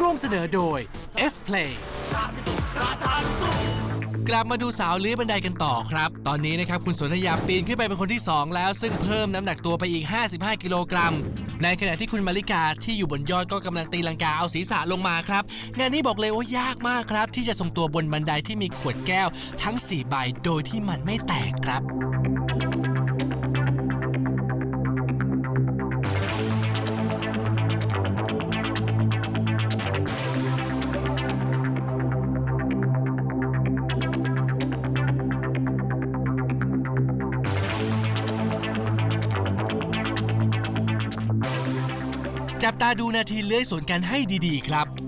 ร่วมเสนอโดย S Play กลับมาดูสาวเลื้อยบันไดกันต่อครับ ตอนนี้นะครับ คุณสนธยาปีนขึ้นไปเป็นคนที่ 2 แล้ว ซึ่งเพิ่มน้ำหนักตัวไปอีก 55 กิโลกรัม ในขณะที่คุณมาริกาที่อยู่บนยอดก็กำลังตีลังกาเอาศีรษะลงมาครับ งานนี้บอกเลยว่ายากมากครับ ที่จะทรงตัวบนบันไดที่มีขวดแก้วทั้ง 4 ใบโดยที่มันไม่แตกครับ นาทีเลื้อยสวนกันให้ดีๆครับ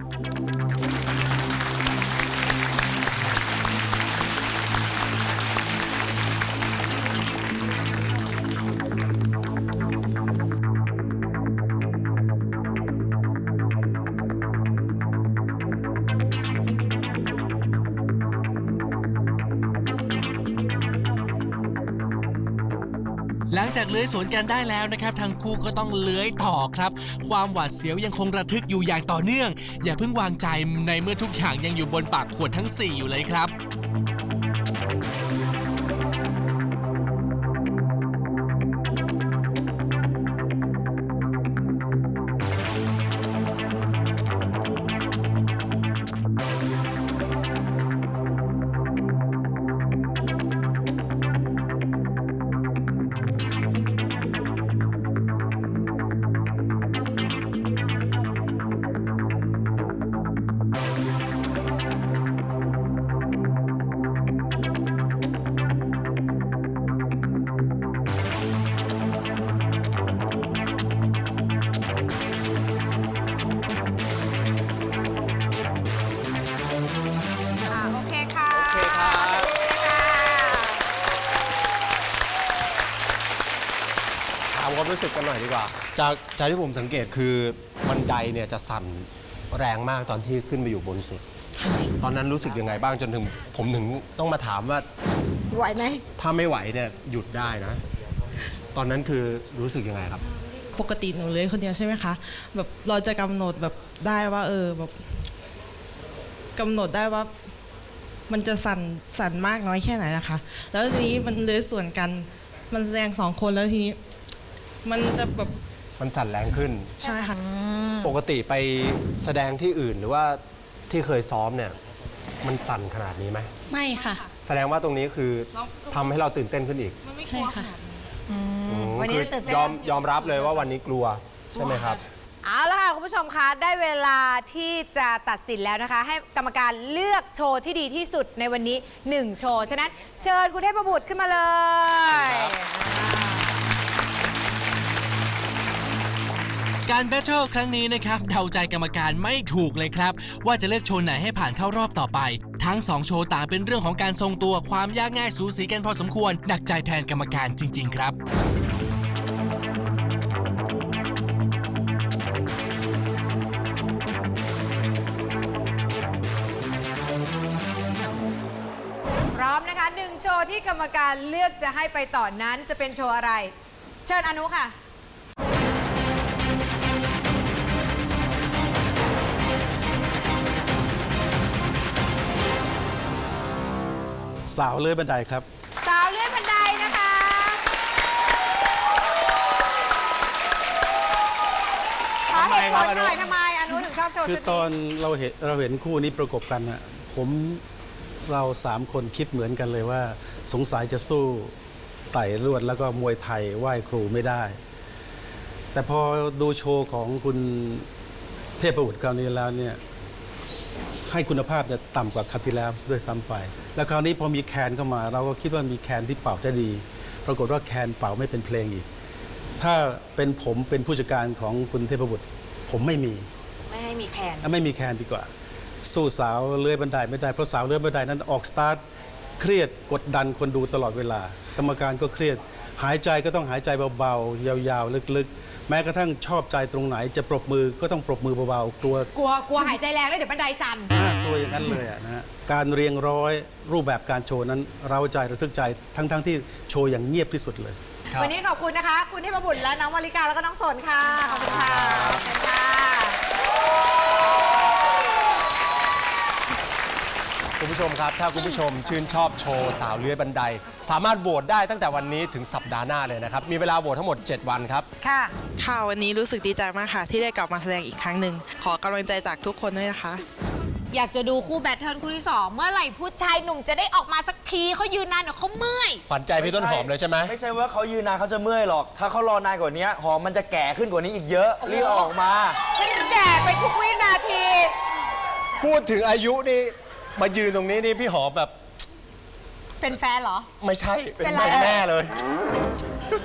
จากเลื้อยสวนกันได้แล้วนะครับทางคู่ก็ต้องเลื้อยต่อครับ ความหวาดเสียวยังคงระทึกอยู่อย่างต่อเนื่อง อย่าเพิ่งวางใจในเมื่อทุกอย่างยังอยู่บนปากขวดทั้ง 4 อยู่เลยครับ นหน่อยดีกว่า จากจากที่ผมสังเกตคือบันไดเนี่ยจะสั่นแรงมากตอนที่ขึ้นไปอยู่บนสุด ตอนนั้นรู้สึกยังไงบ้างจนถึง ผมถึงต้องมาถามว่าไหวไหมถ้าไม่ไหวเนี่ยหยุดได้นะ ตอนนั้นคือรู้สึกยังไงครับ ปกติหนูเลยคนเดียวใช่ไหมคะแบบเราจะกำหนดแบบได้ว่า เออแบบกำหนดได้ว่า มันจะสั่นสั่นมากน้อยแค่ไหนนะคะ แล้วทีนี้มันเลยส่วนกันมันแสดงสองคนแล้วทีนี้ มันจะแบบมันสั่นแรงขึ้น ใช่ค่ะปกติไปแสดงที่อื่นหรือว่าที่เคยซ้อมเนี่ย มันสั่นขนาดนี้ไหม ไม่ค่ะ แสดงว่าตรงนี้คือทำให้เราตื่นเต้นขึ้นอีกใช่ค่ะ อืมวันนี้คือตื่นเต้น ยอมยอมรับเลยว่าวันนี้กลัวใช่ไหมครับ เอาละค่ะ คุณผู้ชมคะได้เวลาที่จะตัดสินแล้วนะคะ ให้กรรมการเลือกโชว์ที่ดีที่สุดในวันนี้ 1 โชว์ ฉะนั้นเชิญคุณเทพบุตรขึ้นมาเลย การแบทเทิลครั้งนี้นะครับเดาใจกรรมการไม่ถูกเลยครับ ว่าจะเลือกโชว์ไหนให้ผ่านเข้ารอบต่อไป ทั้ง 2 โชว์ต่างเป็นเรื่องของการทรงตัวความยากง่ายสูสีกันพอสมควรหนักใจแทนกรรมการจริง ๆ ครับพร้อมนะคะหนึ่งโชว์ที่กรรมการเลือกจะให้ไปต่อนนั้นจะเป็นโชว์อะไร เชิญอนุค่ะ สาวเลื่อยบันไดครับ สาวเลื่อนบันไดนะคะ ขอเหตุผลหน่อยทำไมอนุถึงชอบโชว์คืชุอดตอนี้นเราเห็นเราเห็นคู่นี้ประกบกันนะผมเราสามคนคิดเหมือนกันเลยว่า สงสัยจะสู้ไต่ลวดแล้วก็มวยไทยไหว้ครูไม่ได้ แต่พอดูโชว์ของคุณเทพบุตรคราวนี้แล้วเนี่ย ให้คุณภาพเนี่ยต่ำกว่าคราวที่แล้วด้วยซ้ำไป แล้วคราวนี้พอมีแคนเข้ามา เราก็คิดว่ามีแคนที่เป่าได้ดี ปรากฏว่าแคนเป่าไม่เป็นเพลงอีก ถ้าเป็นผมเป็นผู้จัดการของคุณเทพบุตร ผมไม่มีไม่ให้มีแคนอะไม่มีแคนดีกว่า สู้สาวเลื้อยบันไดไม่ได้เพราะสาวเลื้อยบันไดนั้นออกสตาร์ทเครียดกดดันคนดูตลอดเวลา กรรมการก็เครียดหายใจก็ต้องหายใจเบาๆยาวๆลึกๆ แม้กระทั่งชอบใจตรงไหนจะปรบมือก็ต้องปรบมือเบาๆกลัวกลัวกลัวหายใจแรงแล้วเดี๋ยวบันไดสั่น น่ากลัวอย่างนั้นเลยอะนะฮะการเรียงร้อยรูปแบบการโชว์นั้นเราใจระทึกใจทั้งๆที่โชว์อย่างเงียบที่สุดเลย ครับ วันนี้ขอบคุณนะคะ คุณเทพบุตรและน้องมาริกาแล้วก็น้องสนค่ะ ขอบคุณค่ะเชิญค่ะ คุณผู้ชมครับ ถ้าคุณผู้ชมชื่นชอบโชว์สาวเลื้อยบันได สามารถโหวตได้ตั้งแต่วันนี้ถึงสัปดาห์หน้าเลยนะครับ มีเวลาโหวตทั้งหมด 7 วันครับ ค่ะ ค่ะวันนี้รู้สึกดีใจมากค่ะ ที่ได้กลับมาแสดงอีกครั้งหนึ่งขอกำลังใจจากทุกคนด้วยนะคะ อยากจะดูคู่แบทเทิลคู่ที่สองเมื่อไหร่ผู้ชายหนุ่มจะได้ออกมาสักทีเขายืนนานเดี๋ยวเขาเมื่อย ขวัญใจพี่ต้นหอมเลยใช่ไหม ไม่ใช่ว่าเขายืนนานเขาจะเมื่อยหรอก ถ้าเขารอนานกว่านี้หอมมันจะแก่ขึ้นกว่านี้อีกเยอะรีบเอาออกมา ฉันแก่ไปทุกวินาที พูดถึงอายุนี่ มายืนตรงนี้นี่พี่หอมแบบเป็นแฟนเหรอ ไม่ใช่เป็นไรแม่เลย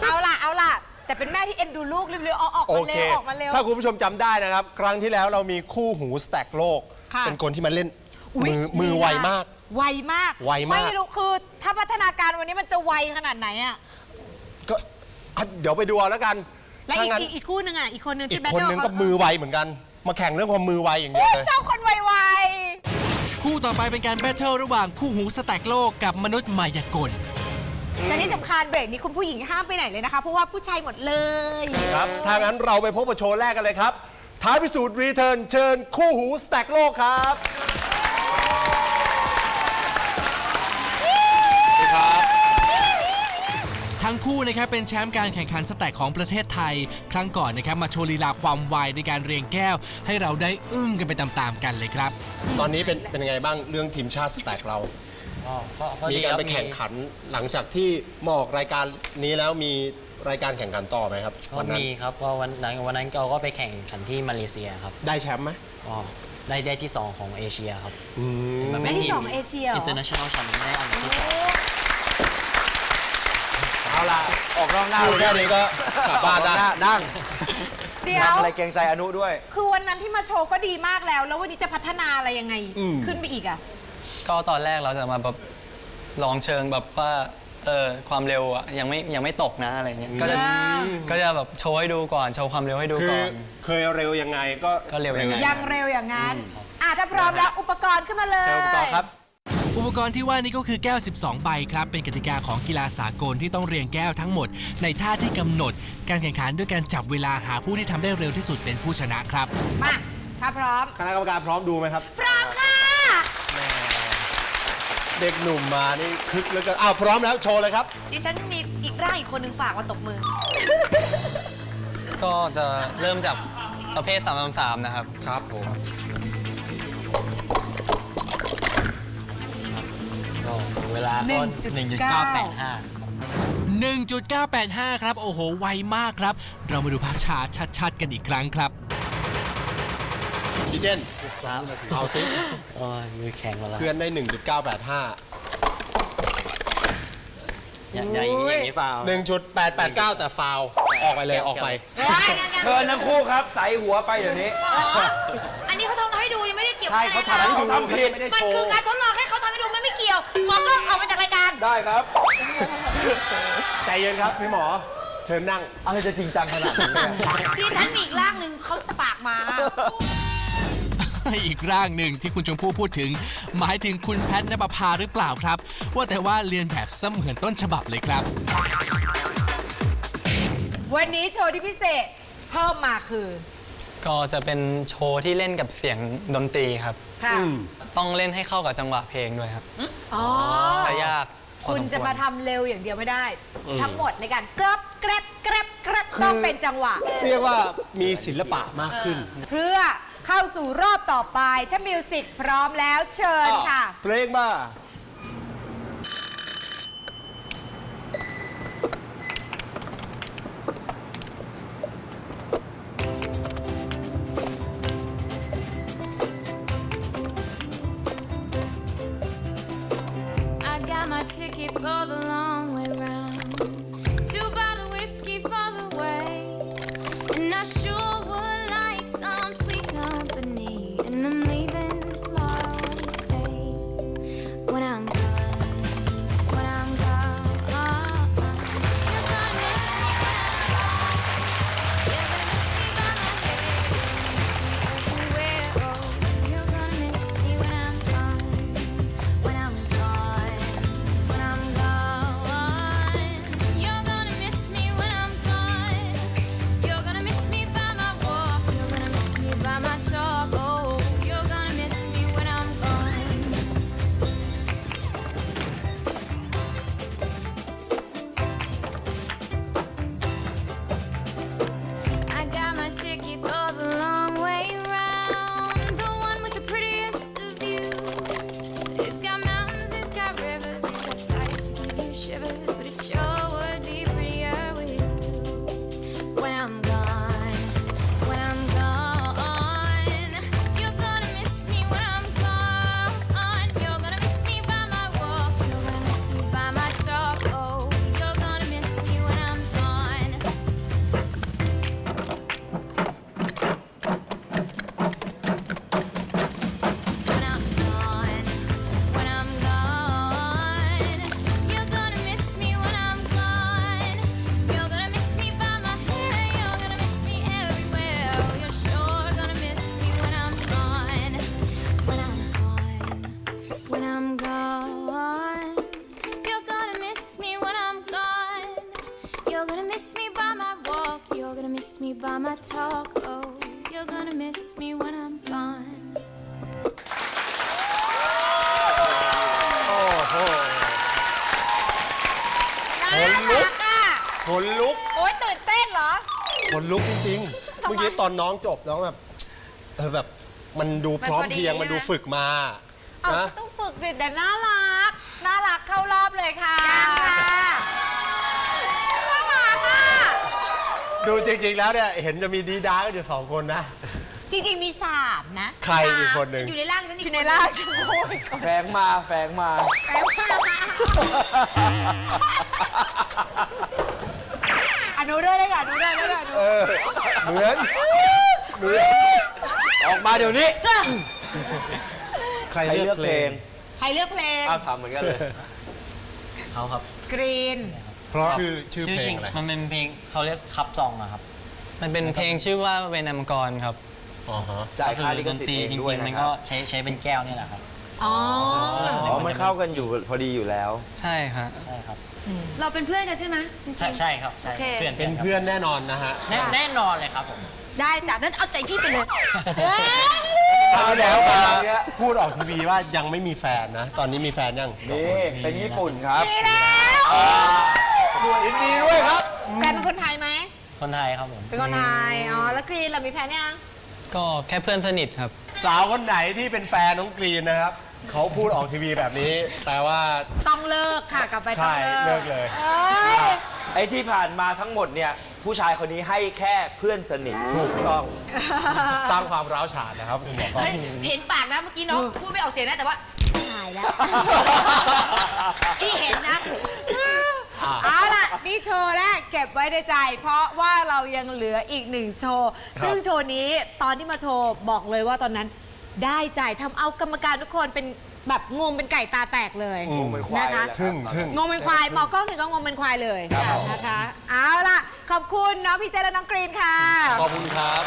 เอาล่ะ เอาล่ะ แต่เป็นแม่ที่เอ็นดูลูกเร็วๆเอาออกโอมาเค เร็วออกมาเร็ว ถ้าคุณผู้ชมจำได้นะครับ ครั้งที่แล้วเรามีคู่หูสแต็กโลก ค่ะเป็นคนที่มาเล่นอุ๊ยมือมือไวมาก ไวมากไวมาก ไม่รู้คือถ้าพัฒนาการวันนี้มันจะไวขนาดไหนอะก็อะเดี๋ยวไปดูเอาแล้วกันและถ้าอีกงั้นอีกอีกคู่หนึ่งอะอีกคนหนึ่งอีที่กแบทคนเทิลนึงก็มือไวเหมือนกัน มาแข่งเรื่องความมือไวอย่างเดียวเลยชอบคนไว คู่ต่อไปเป็นการแบทเทิลระหว่างคู่หูสแต็กโลกกับมนุษย์มายากลๆแต่ที่สำคัญเบรกนี้คุณผู้หญิงห้ามไปไหนเลยนะคะ เพราะว่าผู้ชายหมดเลยครับถ้างั้นเราไปพบกับโชว์แรกกันเลยครับ ท้ายพิสูจน์รีเทิร์นเชิญคู่หูสแต็กโลกครับ ทั้งคู่นะครับเป็นแชมป์การแข่งขันสแต็กของประเทศไทย ครั้งก่อนนะครับมาโชว์ลีลาความไวในการเรียงแก้ว ให้เราได้อึ้งกันไปตามๆกันเลยครับ ตอนนี้เป็นเป็นยังไงบ้างเรื่องทีมชาติสแต็กเราก็ก็ก็มีดีการคบไปแข่งขันหลังจากที่มาออกรายการนี้แล้วมีรายการแข่งขันต่อไหมครับก็วันนั้นมีครับก็วันนั้นวันนั้นเราก็ไปแข่งขันที่มาเลเซียครับได้แชมป์ไหมก็ได้ได้ที่ 2 ของเอเชียครับอืมมันได้เป็นที่ทีมสองเอเชียเหรอ international challenge ได้อันดับที่สอง เอาล่ะ ออกนอกหน้าพูดแค่นี้ก็กลับบ้านได้ออกนอกหน้นั่งเดี๋ยว ทำอะไรเกรงใจอนุด้วย คือวันนั้นที่มาโชว์ก็ดีมากแล้ว แล้ววันนี้จะพัฒนาอะไรยังไง ขึ้นไปอีกอะก็ตอนแรกเราจะมาแบบลองเชิงแบบว่าเออความเร็วอะยังไม่ยังไม่ตกนะอะไรเงี้ยก็จะก็จะแบบโชว์ให้ดูก่อนโชว์ความเร็วให้ดูคืก่ออน เคยเร็วยังไงก็ก็เร็วยังไง ยังเร็วอย่างนั้น อะถ้าพร้อมแล้วอุปกรณ์ขึ้นมาเลย เชิญอุปกรณ์ครับ อุปกรณ์ที่ว่านี้ก็คือแก้ว 12 ใบครับ เป็นกติกาของกีฬาสากลที่ต้องเรียงแก้วทั้งหมด ในท่าที่กำหนด การแข่งขันด้วยการจับเวลาหาผู้ที่ทำได้เร็วที่สุดเป็นผู้ชนะครับ มาถ้าพร้อม คณะกรรมการพร้อมดูไหมครับ พร้อมค่ะเด็กหนุ่มมานี่คึกเหลือเกินอ้าวพร้อมแล้วโชว์เลยครับ ดิฉันมีอีกร่างอีกคนหนึ่งฝากมาตบมือ ก็จะเริ่มจากประเภท3ามสามนะครับ ครับผม เวลาก็1.9 1.985 1.985 ครับ โอ้โห ไวมากครับ เรามาดูภาพช้าชัดๆ กันอีกครั้งครับ พี่เจนครับเอาซิโอ้ยมือแข็งหมดแล้ว เพื่อนได้ 1.985 อย่างอย่างนี้อย่างนี้ฟาวล์1.889 แต่ฟาวล์ออกไปเลยออกไปเชิญทั้งคู่ครับ ใส่หัวไปเดี๋ยวนี้อันนี้เขาทำให้ดูยังไม่ได้เกี่ยวใช่กับเขาคะแนนทำให้ดูเราทำผิดมันคือการทดลอง ให้เขาทำให้ดูมันไม่เกี่ยว หมอก็ออกมาจากรายการ ได้ครับ ใจเย็นครับพี่หมอ เชิญนั่ง อะไรจะจริงจังขนาดนี้เนี่ยดิฉันมีอีกร่างหนึ่งเขาสปากมา อีกร่างหนึ่งที่คุณชมพู่พูดถึง หมายถึงคุณแพทนปภาหรือเปล่าครับ ว่าแต่ว่าเรียนแบบเสมือนต้นฉบับเลยครับ วันนี้โชว์ที่พิเศษเพิ่มมาคือ ก็จะเป็นโชว์ที่เล่นกับเสียงดนตรีครับ ค่ะต้องเล่นให้เข้ากับจังหวะเพลงด้วยครับ อ๋อ จะยากพอคุณสมจะวรมาทำเร็วอย่างเดียวไม่ได้ ทั้งหมดในการกรับแกรบแกรบแกรบคือ ต้องเป็นจังหวะ เรียกว่ามีศิลปะมากขึ้นเพื่อเข้าสู่รอบต่อไป ถ้ามิวสิกพร้อมแล้วเชิญค่ะ เพลงมา not sure ขนลุกจริง ๆ เมื่อกี้ตอนน้องจบน้องแบบเออแบบมันดูพร้อมเพรียงมันดูฝึกมาเอานะต้องฝึกสิแต่น่ารัก น่ารักเข้ารอบเลยค่ะยังค่ะน่ารักอะ ดูจริง ๆ แล้วเนี่ยเห็นจะมีดีด้ากันอยู่สองคนนะ จริงๆมีสามนะใครอีกคนหนึ่ง อยู่ในร่างฉันอยู่ในร่างฉันโอ้ยแฝงมาแฝงมา แปลว่า อนุด้วยได้ค่ะอนุด้วยได้ค่ะอนุเออเหมือนเหมือนออกมาเดี๋ยวนี้ใครใครเลืเลืออกกเพเพลลงง ใครเลือกเพลง อ้าวถามเหมือนกันเลย เขาครับกรีน เพราะชื่อชื่อเพลจงอะไรมันเป็นเพลงเขาเรียกคับซองอะครับ มันเป็นเพลงชื่อว่าเวนามกรครับอ๋อฮะจ่ายค่าลิดขนสิทตรีธิ์เองจริด้วยงๆนะมันคก็รับใช้ใช้เป็นแก้วนี่แหละครับอ๋อ อ๋อมันเข้ากันอยู่พอดีอยู่แล้ว ใช่ฮะใช่ครับ เราเป็นเพื่อนกันใช่ไหมจริงใช่ใช่ครับใช่โอเค เพื่อนเป็นครับเพื่อนแน่นอนนะฮะแน่แน่นอนเลยครับผมๆได้จ้ะนั้นเอาใจพี่ไปเลยเอ้ย คราวที่แล้วมาเนี่ยพูดออกทีวีว่ายังไม่มีแฟนนะ ตอนนี้มีแฟนยัง นี่ เป็นญี่ปุ่นครับดีแล้วยินดีด้วยครับ แฟนเป็นคนไทยไหม คนไทยครับผม เป็นคนไทย อ๋อ แล้วกรีนเรามีแฟนยัง ก็แค่เพื่อนสนิทครับ สาวคนไหนที่เป็นแฟนน้องกรีนนะครับ เขาพูดออกทีวีแบบนี้แปลว่าต้องเลิกค่ะกลับไปต้ใช่องเลิกเลิกเลย เอ้ยไอ้ที่ผ่านมาทั้งหมดเนี่ย ผู้ชายคนนี้ให้แค่เพื่อนสนิท ถูกต้องสร้างความร้าวฉานนะครับคุณหมอเฮ้ยเห็นปากนะเมื่อกี้น้องพูดไม่ออกเสียงนะแต่ว่าตายแล้วพี่เห็นนะ เอาล่ะ นี่โชว์แรกเก็บไว้ในใจ เพราะว่าเรายังเหลืออีกหนึ่งโชว์ ซึ่งโชว์นี้ตอนที่มาโชว์บอกเลยว่าตอนนั้น ได้ใจทำเอากรรมการทุกคนเป็นแบบงงเป็นไก่ตาแตกเลยงงเป็นควายนะคะ เลยทึ่งทึ่ง งงเป็นควายหมอกล้องถึงก็งงเป็นควายเลยครับผม นะคะ เอาล่ะ ขอบคุณน้องพี่เจและน้องกรีนค่ะ ขอบคุณครับ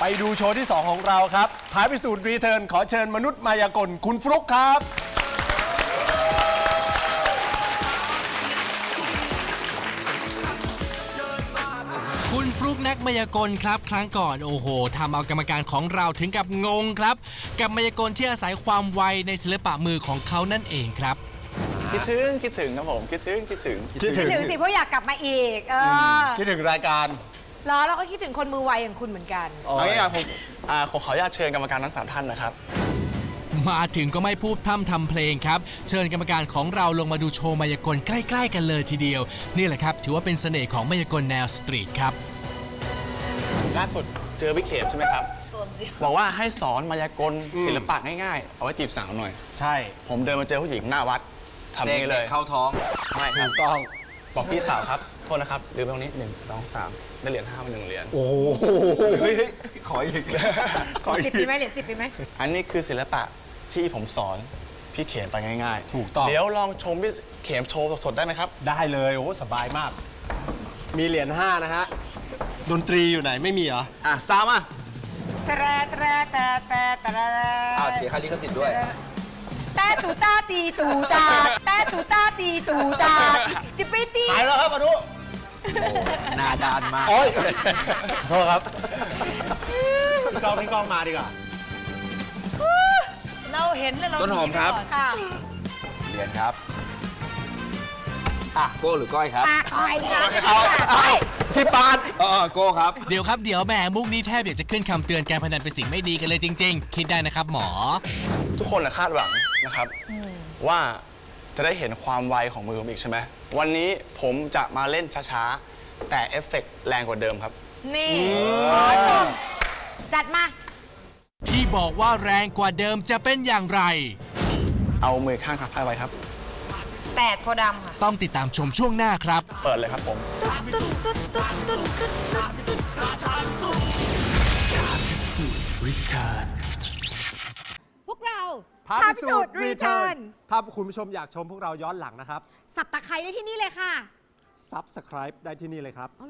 ไปดูโชว์ที่ 2 ของเราครับ ท้ายพิสูจน์รีเทิร์นขอเชิญมนุษย์มายากลคุณฟลุกครับ นักมายากลครับครั้งก่อนโอ้โหทำเอากรรมการของเราถึงกับงงครับ กับมายากลที่อาศัยความไวในศิลปะมือของเขานั่นเองครับ คิดถึงคิดถึงครับผมคิดถึงคิดถึงคิดถึงถึงสิเพราะอยากกลับมาอีก เออคิดถึงรายการเหรอเราก็คิดถึงคนมือไวอย่างคุณเหมือนกัน เอางี้อะผมอ่าขอขออนุญาตเชิญกรรมการทั้งสามท่านนะครับ มาถึงก็ไม่พูดพร่ำทำเพลงครับ เชิญกรรมการของเราลงมาดูโชว์มายากลใกล้ ๆ กันเลยทีเดียว นี่แหละครับ ถือว่าเป็นเสน่ห์ของมายากลแนวสตรีทครับ ล่าสุดเจอพี่เขมใช่ไหมครับ บอกว่าให้สอนมายากลศิลปะง่ายๆ เอาไว้จีบสาวหน่อย ใช่ผมเดินมาเจอผู้หญิงหน้าวัดทำอย่างนี้เลยเข้าท้องไม่คถูรับกต้องบอกพี่สาวครับโทษนะครับลืมไปตรงนี้หนึ่งสองสามได้เหรียญห้ามาหนึ่งเหรียญโอ้โหเฮ้ยเฮ้ยขออีกขออีสิกบปีไหมเหรียญสิบปีไหมอันนี้คือศิลปะที่ผมสอนพี่เขมไปง่ายๆถูกต้อง เดี๋ยวลองชมพี่เขมโชว์สดๆได้ไหมครับ ได้เลยโอ้สบายมาก มีเหรียญ5นะฮะ ดนตรีอยู่ไหนไม่มีเหรอ อะซามาแตรแตรแตรแตรแตรอ้าวเสียค่าลิขสิทธิ์ด้วย แต่ตูตาตีตูตาแต่ตูตาตีตูตาจิปปี้ตีหายแล้วครับอนุหนาดานมากโอ้ยขอโทษครับพี่กองพี่กองมาดีกว่าเราเห็นแล้วเราต้นหอมครับ ค่ะเหรียญครับอะโก้หรือก้อยครับปากคอยครับ สิบบาทเออโก้ครับ เดี๋ยวครับเดี๋ยวแหมมุกนี้แทบอยากจะขึ้นคำเตือนการพนันเป็นสิ่งไม่ดีกันเลยจริง ๆ คิดได้นะครับหมอ ทุกคนนะคาดหวังนะครับ ว่าจะได้เห็นความไวของมือผมอีกใช่ไหมวันนี้ผมจะมาเล่นช้าๆ แต่เอฟเฟกต์แรงกว่าเดิมครับ นี่ขอชม จัดมา ที่บอกว่าแรงกว่าเดิมจะเป็นอย่างไร เอามือข้างทับผ้าไว้ครับ แตกโคดำค่ะ ต้องติดตามชมช่วงหน้าครับ เปิดเลยครับผม พวกเราพาพาพิพิสูสูจจน์น์รีรีเทิเทิร์ร์นนถ้าคุณผู้ชมอยากชมพวกเราย้อนหลังนะครับ สับตะไคร้ได้ที่นี่เลยค่ะ Subscribe ได้ที่นี่เลยครับ